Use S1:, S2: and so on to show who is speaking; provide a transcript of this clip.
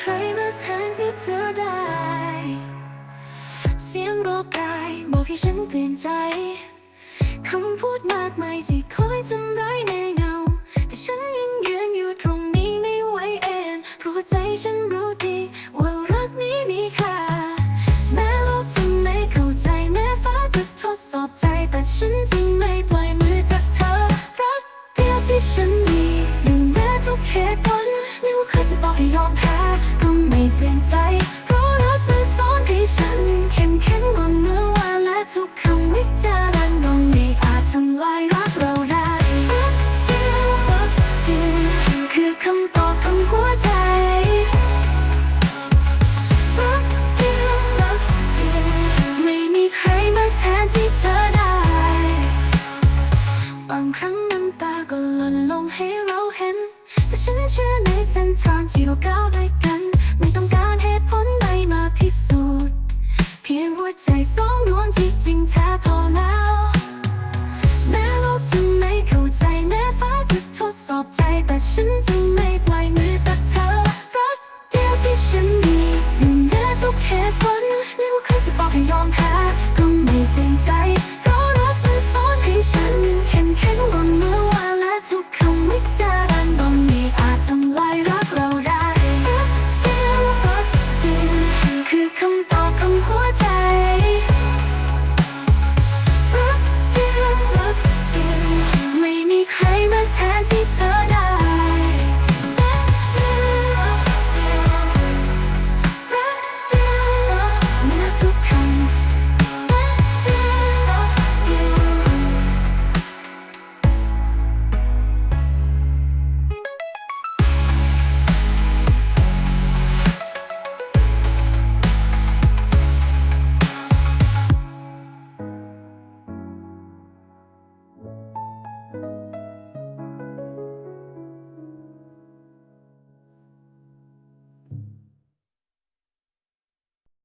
S1: เคยมาแทนที่เธอได้ เสียงรอกายบอกให้ฉันเปลี่ยนใจคำพูดมากมายที่คอยทำร้ายในเงา แต่ฉันยังยืนอยู่ตรงนี้ไม่ไหวเองเพราะใจฉันรู้ดีว่ารักนี้มีค่า แม้โลกจะไม่เข้าใจ แม้ฟ้าจะทดสอบใจ แต่ฉันจะไม่ปล่อยมือจากเธอ รักเดียวที่ฉันมีอยู่แม้ทุกเหตุผล ให้ยอมแพ้ก็ไม่เปลี่ยนใจ เพราะรักมันสอนให้ฉัน เข้มแข็งกว่าเมื่อวานและทุกคำวิจารณ์ก็ไม่อาจทำลายรักเราได้คือคำตอบของหัวใจไม่มีใครมาแทนที่เธอได้ บางครั้งน้ำตาก็หล่นลงให้เราเห็น ฉันเชื่อในเส้นทางที่เราก้าวด้วยกัน ไม่ต้องการเหตุผลใดมาพิสูจน์ เพียงหัวใจสองดวงที่จริงแท้พอแล้ว แม้โลกจะไม่เข้าใจแม้ฟ้าจะทดสอบใจแต่ฉันจะไม่ time